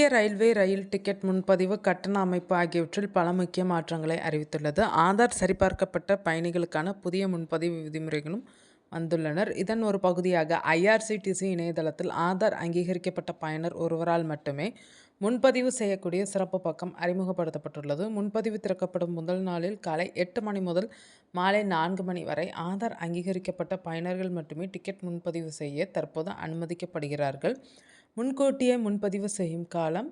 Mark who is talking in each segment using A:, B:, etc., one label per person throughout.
A: இந்திய ரயில்வே ரயில் டிக்கெட் முன்பதிவு கட்டண அமைப்பு ஆகியவற்றில் பல முக்கிய மாற்றங்களை அறிவித்துள்ளது. ஆதார் சரிபார்க்கப்பட்ட பயணிகளுக்கான புதிய முன்பதிவு விதிமுறைகளும் வந்துள்ளனர். இதன் ஒரு பகுதியாக ஐஆர்சிடிசி இணையதளத்தில் ஆதார் அங்கீகரிக்கப்பட்ட பயனர் ஒருவரால் மட்டுமே முன்பதிவு செய்யக்கூடிய சிறப்பு பக்கம் அறிமுகப்படுத்தப்பட்டுள்ளது. முன்பதிவு திறக்கப்படும் முதல் நாளில் காலை எட்டு மணி முதல் மாலை நான்கு மணி வரை ஆதார் அங்கீகரிக்கப்பட்ட பயனர்கள் மட்டுமே டிக்கெட் முன்பதிவு செய்ய தற்போது அனுமதிக்கப்படுகிறார்கள். முன்கூட்டியே முன்பதிவு செய்யும் காலம்.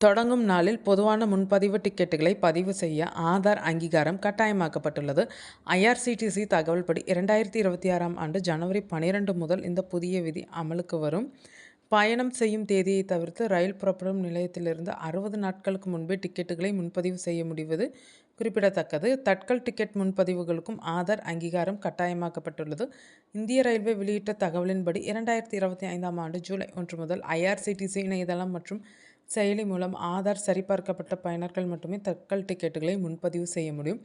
A: தொடங்கும் நாளில் பொதுவான முன்பதிவு டிக்கெட்டுகளை பதிவு செய்ய ஆதார் அங்கீகாரம் கட்டாயமாக்கப்பட்டுள்ளது. ஐஆர்சிடிசி தகவல்படி இரண்டாயிரத்தி இருபத்தி ஆறாம் ஆண்டு ஜனவரி பனிரெண்டு முதல் இந்த புதிய விதி அமலுக்கு வரும். பயணம் செய்யும் தேதியை தவிர்த்து ரயில் புறப்படும் நிலையத்திலிருந்து அறுபது நாட்களுக்கு முன்பே டிக்கெட்டுகளை முன்பதிவு செய்ய முடிவது குறிப்பிடத்தக்கது. தட்கல் டிக்கெட் முன்பதிவுகளுக்கும் ஆதார் அங்கீகாரம் கட்டாயமாக்கப்பட்டுள்ளது. இந்திய ரயில்வே வெளியிட்ட தகவலின்படி இரண்டாயிரத்தி இருபத்தி ஐந்தாம் ஆண்டு ஜூலை ஒன்று முதல் ஐஆர்சிடிசி இணையதளம் மற்றும் செயலி மூலம் ஆதார் சரிபார்க்கப்பட்ட பயனர்கள் மட்டுமே தட்கல் டிக்கெட்டுகளை முன்பதிவு செய்ய முடியும்.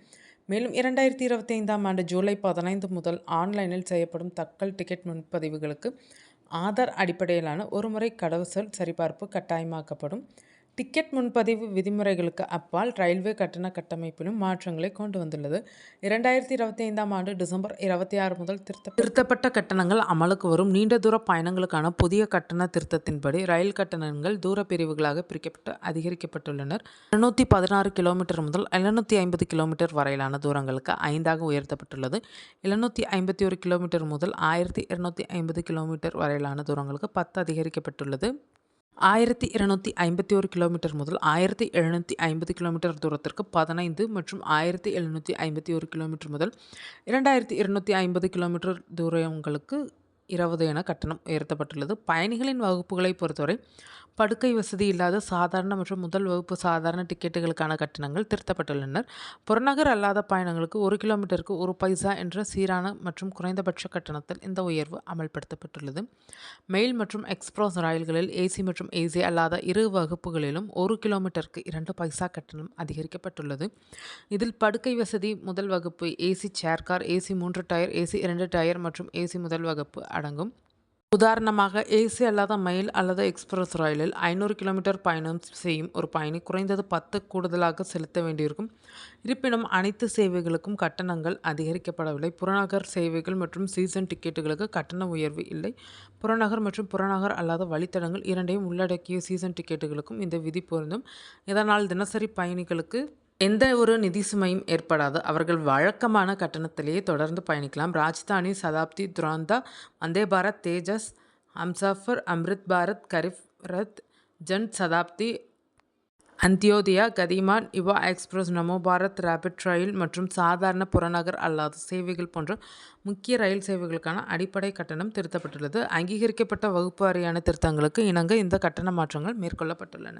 A: மேலும் இரண்டாயிரத்தி இருபத்தி ஐந்தாம் ஆண்டு ஜூலை பதினைந்து முதல் ஆன்லைனில் செய்யப்படும் தட்கல் டிக்கெட் முன்பதிவுகளுக்கு ஆதார் அடிப்படையிலான ஒருமுறை கடவுசொல் சரிபார்ப்பு கட்டாயமாக்கப்படும். டிக்கெட் முன்பதிவு விதிமுறைகளுக்கு அப்பால் ரயில்வே கட்டண கட்டமைப்பிலும் மாற்றங்களை கொண்டு வந்துள்ளது. இரண்டாயிரத்தி இருபத்தி ஐந்தாம் ஆண்டு டிசம்பர் இருபத்தி ஆறு முதல் திருத்த திருத்தப்பட்ட கட்டணங்கள் அமலுக்கு வரும். நீண்ட தூர பயணங்களுக்கான புதிய கட்டண திருத்தத்தின்படி ரயில் கட்டணங்கள் தூர பிரிவுகளாக பிரிக்கப்பட்டு அதிகரிக்கப்பட்டுள்ளனர். இருநூற்றி பதினாறு கிலோமீட்டர் முதல் எழுநூற்றி ஐம்பது கிலோமீட்டர் வரையிலான தூரங்களுக்கு ஐந்தாக உயர்த்தப்பட்டுள்ளது. எழுநூற்றி ஐம்பத்தி ஒரு கிலோமீட்டர் முதல் ஆயிரத்தி இருநூற்றி ஐம்பது கிலோமீட்டர் வரையிலான தூரங்களுக்கு பத்து அதிகரிக்கப்பட்டுள்ளது. ஆயிரத்தி இருநூத்தி ஐம்பத்தி ஒரு கிலோமீட்டர் முதல் ஆயிரத்தி எழுநூற்றி ஐம்பது கிலோமீட்டர் தூரத்திற்கு பதினைந்து மற்றும் ஆயிரத்தி எழுநூற்றி ஐம்பத்தி ஒரு கிலோமீட்டர் முதல் இரண்டாயிரத்தி இருநூற்றி ஐம்பது கிலோமீட்டர் தூரங்களுக்கு இருபது என கட்டணம் உயர்த்தப்பட்டுள்ளது. பயணிகளின் வகுப்புகளை பொறுத்தவரை படுக்கை வசதி இல்லாத சாதாரண மற்றும் முதல் வகுப்பு சாதாரண டிக்கெட்டுகளுக்கான கட்டணங்கள் திருத்தப்பட்டுள்ளனர். புறநகர் அல்லாத பயணங்களுக்கு ஒரு கிலோமீட்டருக்கு ஒரு பைசா என்ற சீரான மற்றும் குறைந்தபட்ச கட்டணத்தில் இந்த உயர்வு அமல்படுத்தப்பட்டுள்ளது. மெயில் மற்றும் எக்ஸ்பிரஸ் ரயில்களில் ஏசி மற்றும் ஏசி அல்லாத இரு வகுப்புகளிலும் ஒரு கிலோமீட்டருக்கு இரண்டு பைசா கட்டணம் அதிகரிக்கப்பட்டுள்ளது. இதில் படுக்கை வசதி முதல் வகுப்பு ஏசி சேர் கார் ஏசி மூன்று டயர் ஏசி இரண்டு டயர் மற்றும் ஏசி முதல் வகுப்பு அடங்கும். உதாரணமாக ஏசி அல்லாத மெயில் அல்லது எக்ஸ்பிரஸ் ரயிலில் ஐநூறு கிலோமீட்டர் பயணம் செய்யும் ஒரு பயணி குறைந்தது பத்து கூடுதலாக செலுத்த வேண்டியிருக்கும். இருப்பினும் அனைத்து சேவைகளுக்கும் கட்டணங்கள் அதிகரிக்கப்படவில்லை. புறநகர் சேவைகள் மற்றும் சீசன் டிக்கெட்டுகளுக்கு கட்டண உயர்வு இல்லை. புறநகர் மற்றும் புறநகர் அல்லாத வழித்தடங்கள் இரண்டையும் உள்ளடக்கிய சீசன் டிக்கெட்டுகளுக்கும் இந்த விதி பொருந்தும். இதனால் தினசரி பயணிகளுக்கு எந்த ஒரு நிதி சுமையும் ஏற்படாது. அவர்கள் வழக்கமான கட்டணத்திலேயே தொடர்ந்து பயணிக்கலாம். ராஜ்தானி சதாப்தி துராந்தா வந்தே பாரத் தேஜஸ் அம்சாஃபர் அம்ரித் பாரத் கரிஃப் ரத் ஜன் சதாப்தி அந்தியோதயா கதிமான் யுவா எக்ஸ்பிரஸ் நமோ பாரத் ரேபிட் ரயில் மற்றும் சாதாரண புறநகர் அல்லாத சேவைகள் போன்ற முக்கிய ரயில் சேவைகளுக்கான அடிப்படை கட்டணம் திருத்தப்பட்டுள்ளது. அங்கீகரிக்கப்பட்ட வகுப்பு வாரியான திருத்தங்களுக்கு இணங்க இந்த கட்டண மாற்றங்கள் மேற்கொள்ளப்பட்டுள்ளன.